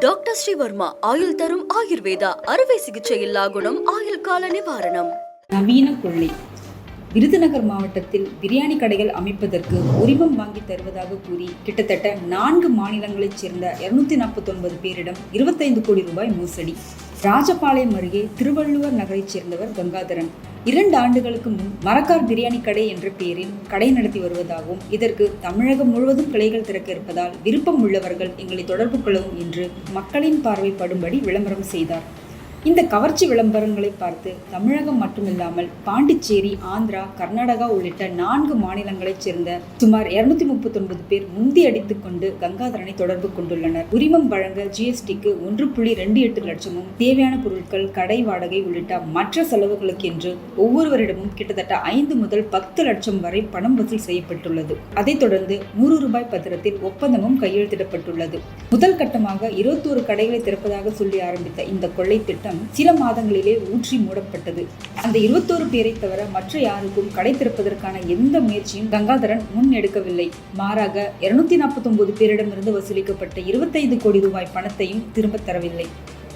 Doctor Sreevarma ஆயுள் தரும் ஆயுர்வேதா அறுவை சிகிச்சை இல்லா குணம் ஆயுள் கால நிவாரணம். நவீன கொள்ளை. விருதுநகர் மாவட்டத்தில் பிரியாணி கடைகள் அமைப்பதற்கு உரிமம் வாங்கி தருவதாக கூறி கிட்டத்தட்ட நான்கு மாநிலங்களைச் சேர்ந்த இருநூத்தி நாற்பத்தொன்பது பேரிடம் இருபத்தைந்து கோடி ரூபாய் மோசடி. ராஜபாளையம் அருகே திருவள்ளுவர் நகரைச் சேர்ந்தவர் கங்காதரன். இரண்டு ஆண்டுகளுக்கு முன் மரக்கார் பிரியாணி கடை என்ற பெயரில் கடை நடத்தி வருவதாகவும் இதற்கு தமிழகம் முழுவதும் கிளைகள் திறக்க இருப்பதால் விருப்பம் உள்ளவர்கள் எங்களை தொடர்பு கொள்ளவும் என்று மக்களின் பார்வைப்படும்படி விளம்பரம் செய்தார். இந்த கவர்ச்சி விளம்பரங்களை பார்த்து தமிழகம் மட்டுமில்லாமல் பாண்டிச்சேரி ஆந்திரா கர்நாடகா உள்ளிட்ட நான்கு மாநிலங்களைச் சேர்ந்த சுமார் இருநூத்தி முப்பத்தொன்பது பேர் முந்தி அடித்துக் கொண்டு கங்காதரனை தொடர்பு கொண்டுள்ளனர். உரிமம் வழங்க ஜிஎஸ்டிக்கு ஒன்று புள்ளி ரெண்டு எட்டு லட்சமும் தேவையான பொருட்கள் கடை வாடகை உள்ளிட்ட மற்ற செலவுகளுக்கு என்று ஒவ்வொருவரிடமும் கிட்டத்தட்ட ஐந்து முதல் பத்து லட்சம் வரை பணம் வசூல் செய்யப்பட்டுள்ளது. அதைத் தொடர்ந்து நூறு ரூபாய் பத்திரத்தில் ஒப்பந்தமும் கையெழுத்திடப்பட்டுள்ளது. முதல் கட்டமாக இருபத்தோரு கடைகளை திறப்பதாக சொல்லி ஆரம்பித்த இந்த கொள்ளை திட்டம் சில மாதங்களிலே ஊற்றி மூடப்பட்டது. அந்த இருபத்தோரு பேரை தவிர மற்ற யாருக்கும் கடை திறப்பதற்கான எந்த முயற்சியும் கங்காதரன் முன் எடுக்கவில்லை. மாறாக இருநூத்தி நாற்பத்தி ஒன்பது பேரிடமிருந்து வசூலிக்கப்பட்ட இருபத்தைந்து கோடி ரூபாய் பணத்தையும் திரும்பத் தரவில்லை.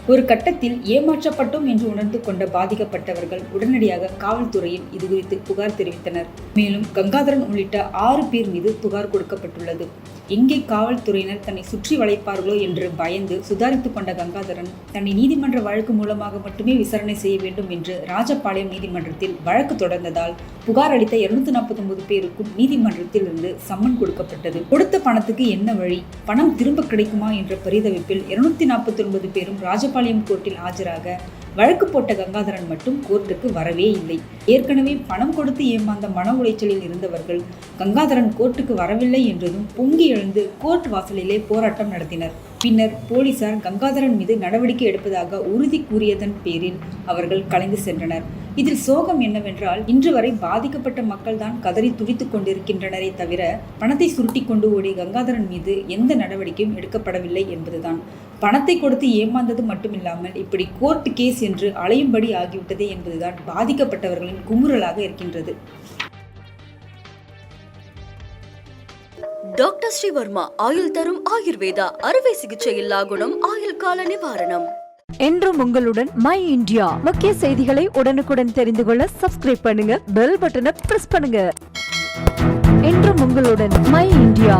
ஒரு கட்டத்தில் ஏமாற்றப்பட்டோம் என்று உணர்ந்து கொண்ட பாதிக்கப்பட்டவர்கள் உடனடியாக காவல்துறையில் இது குறித்து புகார் தெரிவித்தனர். மேலும் கங்காதரன் உள்ளிட்ட ஆறு பேர் மீது புகார் கொடுக்கப்பட்டுள்ளது. எங்கே காவல்துறையினர் தன்னை சுற்றி வளைப்பார்களோ என்று பயந்து சுதாரித்துக் கொண்ட கங்காதரன் தன்னை நீதிமன்ற வழக்கு மூலமாக மட்டுமே விசாரணை செய்ய வேண்டும் என்று ராஜபாளையம் நீதிமன்றத்தில் வழக்கு தொடர்ந்ததால் புகார் அளித்த இருநூத்தி நாற்பத்தி பேருக்கும் நீதிமன்றத்தில் இருந்து சம்மன் கொடுக்கப்பட்டது. கொடுத்த பணத்துக்கு என்ன வழி? பணம் திரும்ப கிடைக்குமா என்ற பரிதவிப்பில் இருநூத்தி நாற்பத்தி ஒன்பது பேரும் ராஜபாளையம் கோர்ட்டில் ஆஜராக வழக்கு போட்ட கங்காதரன் மட்டும் கோர்ட்டுக்கு வரவே இல்லை. ஏற்கனவே பணம் கொடுத்து ஏமாந்த மன உளைச்சலில் இருந்தவர்கள் கங்காதரன் கோர்ட்டுக்கு வரவில்லை என்றதும் பொங்கி எழுந்து கோர்ட் வாசலிலே போராட்டம் நடத்தினர். பின்னர் போலீசார் கங்காதரன் மீது நடவடிக்கை எடுப்பதாக உறுதி கூறியதன் பேரில் அவர்கள் கலைந்து சென்றனர். இதில் சோகம் என்னவென்றால் இன்று வரை பாதிக்கப்பட்ட மக்கள்தான் கதறி துடித்துக் கொண்டிருக்கின்றனரே தவிர பணத்தை சுருட்டி கொண்டு ஓடி கங்காதரன் மீது எந்த நடவடிக்கையும் எடுக்கப்படவில்லை என்பதுதான். பணத்தை கொடுத்து ஏமாந்தது மட்டுமில்லாமல் இப்படி கோர்ட் கேஸ் என்று அலையும்படி ஆகிவிட்டதே என்பதுதான் பாதிக்கப்பட்டவர்களின் குமுறலாக இருக்கின்றது. டாக்டர் ஸ்ரீவர்மா ஆயுள் தரும் ஆயுர்வேதா அறுவை சிகிச்சை இல்லா குணம் ஆயுள் கால நிவாரணம். என்றும் உங்களுடன் மை இந்தியா முக்கிய செய்திகளை உடனுக்குடன் தெரிந்து கொள்ள சப்ஸ்கிரைப் பண்ணுங்க பெல் பட்டனை பிரஸ் பண்ணுங்க. என்றும் உங்களுடன் மை இந்தியா